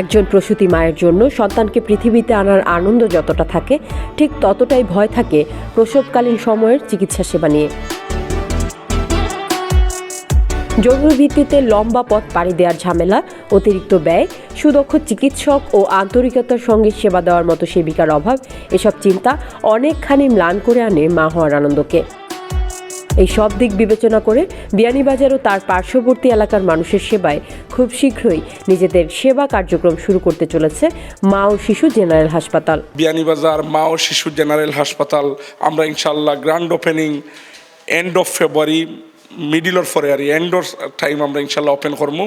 একজন প্রসূতি মায়ের জন্য সন্তানকে পৃথিবীতে আনার আনন্দ যতটা থাকে, ঠিক ততটাই ভয় থাকে প্রসবকালীন সময়ের চিকিৎসা সেবা নিয়ে। জরুরি ভিত্তিতে লম্বা পথ পাড়ি দেওয়ার ঝামেলা, অতিরিক্ত ব্যয়, সুদক্ষ চিকিৎসক ও আন্তরিকতার সঙ্গে সেবা দেওয়ার মতো সেবিকার অভাব, এসব চিন্তা অনেকখানি ম্লান করে আনে মা হওয়ার আনন্দকে। এই সব দিক বিবেচনা করে বিয়ানীবাজার ও তার পার্শ্ববর্তী এলাকার মানুষের সেবায় খুব শীঘ্রই নিজেদের সেবা কার্যক্রম শুরু করতে চলেছে মা ও শিশু জেনারেল হাসপাতাল। বিয়ানীবাজার মা ও শিশু জেনারেল হাসপাতাল, আমরা ইনশাল্লাহ grand opening end of February middle of February end of time আমরা ইনশাল্লাহ ওপেন করব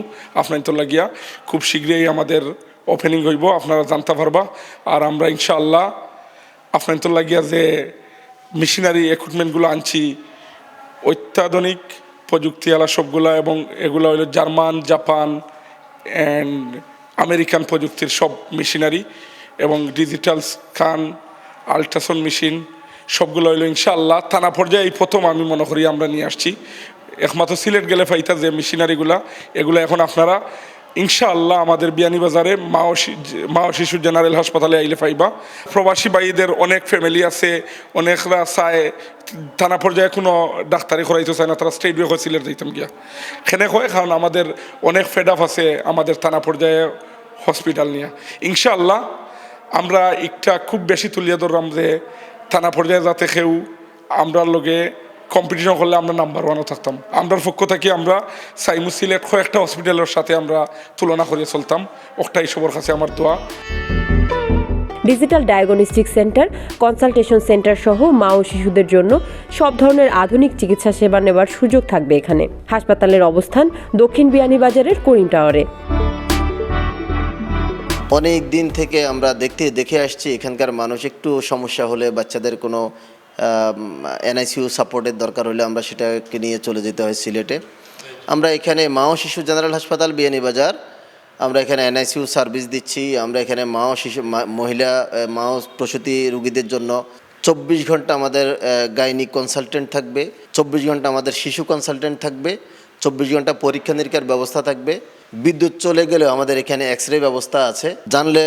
আপনার তো লাগিয়া খুব শীঘ্রই আমাদের ওপেনিং হইব, আপনারা জানতে পারবা। আর আমরা ইনশাল্লাহ আপনার তো লাগিয়া যে মেশিনারি ইকুইপমেন্টগুলো আনছি অত্যাধুনিক প্রযুক্তিওয়ালা সবগুলা এবং এগুলো হলো জার্মান, জাপান অ্যান্ড আমেরিকান প্রযুক্তির সব মেশিনারি এবং ডিজিটাল স্কান আল্ট্রাসাউন্ড মেশিন, সবগুলো হইল ইনশাআল্লাহ। থানা পর্যায়ে এই প্রথম আমি মনে করি আমরা নিয়ে আসছি। একমাত্র সিলেট গেলে ফাইতা যে মেশিনারিগুলা, এগুলো এখন আপনারা ইনশাআল্লাহ আমাদের বিয়ানীবাজারে মা ও শিশু জেনারেল হাসপাতালে আইলে পাইবা। প্রবাসী ভাইদের অনেক ফ্যামিলি আছে, অনেকরা চায়, থানা পর্যায়ে কোনো ডাক্তারি করাইতে চায় না, তারা স্টেট ওয়ে করে সিলেট যাইতাম গিয়া। খেনে হয় কারণ আমাদের অনেক ফেড আপ আছে আমাদের থানা পর্যায়ে হসপিটাল নিয়ে। ইনশাআল্লাহ আমরা একটা খুব বেশি তুলিয়া ধরলাম যে, থানা পর্যায়ে যাতে কেউ আমরা লগে কম্পিটিশন করলে আমরা নাম্বার ওয়ানও থাকতাম। আমরার পক্ষ থেকে আমরা সাইমু সিলেট কয়েকটা হসপিটালের সাথে আমরা তুলনা করে চলতাম। ওটাই সবার কাছে আমার দোয়া। Digital diagnostic centre consultation centre সহ মা ও শিশুদের জন্য সব ধরনের আধুনিক চিকিৎসা সেবা নেওয়ার সুযোগ থাকবে এখানে। হাসপাতালের অবস্থান দক্ষিণ বিয়ানীবাজারের করিম টাওয়ারে। অনেক দিন থেকে আমরা দেখতে দেখে আসছি এখানকার মানুষ একটু সমস্যা হলে বাচ্চাদের কোনো এনআইসিউ সাপোর্টের দরকার হলে আমরা সেটাকে নিয়ে চলে যেতে হয় সিলেটে। আমরা এখানে মা ও শিশু জেনারেল হাসপাতাল বিয়ানীবাজার আমরা এখানে এনআইসিউ সার্ভিস দিচ্ছি। আমরা এখানে মা ও শিশু মহিলা মা ও প্রসূতি রুগীদের জন্য চব্বিশ ঘণ্টা আমাদের গাইনিক কনসালটেন্ট থাকবে। চব্বিশ ঘণ্টা আমাদের শিশু কনসালটেন্ট থাকবে। চব্বিশ ঘণ্টা পরীক্ষা নিরীক্ষার ব্যবস্থা থাকবে। বিদ্যুৎ চলে গেলেও আমাদের এখানে এক্স রে ব্যবস্থা আছে। জানলে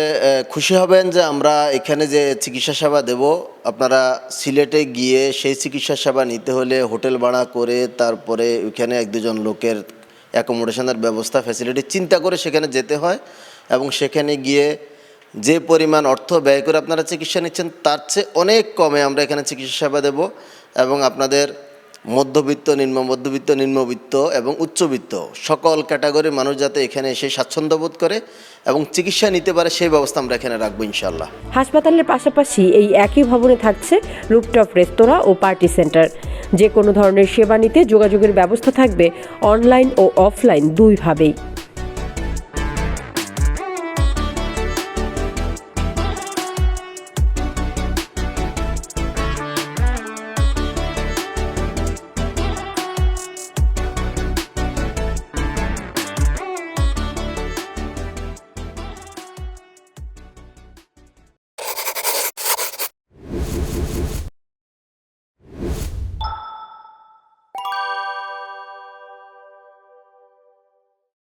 খুশি হবেন যে আমরা এখানে যে চিকিৎসা সেবা দেব, আপনারা সিলেটে গিয়ে সেই চিকিৎসা সেবা নিতে হলে হোটেল ভাড়া করে তারপরে ওইখানে এক দুজন লোকের অ্যাকোমোডেশনের ব্যবস্থা ফ্যাসিলিটি চিন্তা করে সেখানে যেতে হয় এবং সেখানে গিয়ে যে পরিমাণ অর্থ ব্যয় করে আপনারা চিকিৎসা নিচ্ছেন, তার চেয়ে অনেক কমে আমরা এখানে চিকিৎসা সেবা দেব এবং আপনাদের মধ্যবিত্ত, নিম্ন মধ্যবিত্ত, নিম্নবিত্ত এবং উচ্চবিত্ত। সকল ক্যাটাগরির মানুষ যাতে এখানে এসে স্বাচ্ছন্দ্য বোধ করে এবং চিকিৎসা নিতে পারে, সেই ব্যবস্থা আমরা এখানে রাখব ইনশাল্লাহ হাসপাতালের পাশাপাশি এই একই ভবনে থাকছে রুপটপ রেস্তোরাঁ ও পার্টি সেন্টার। যে কোনো ধরনের সেবা নিতে যোগাযোগের ব্যবস্থা থাকবে অনলাইন ও অফলাইন দুইভাবেই।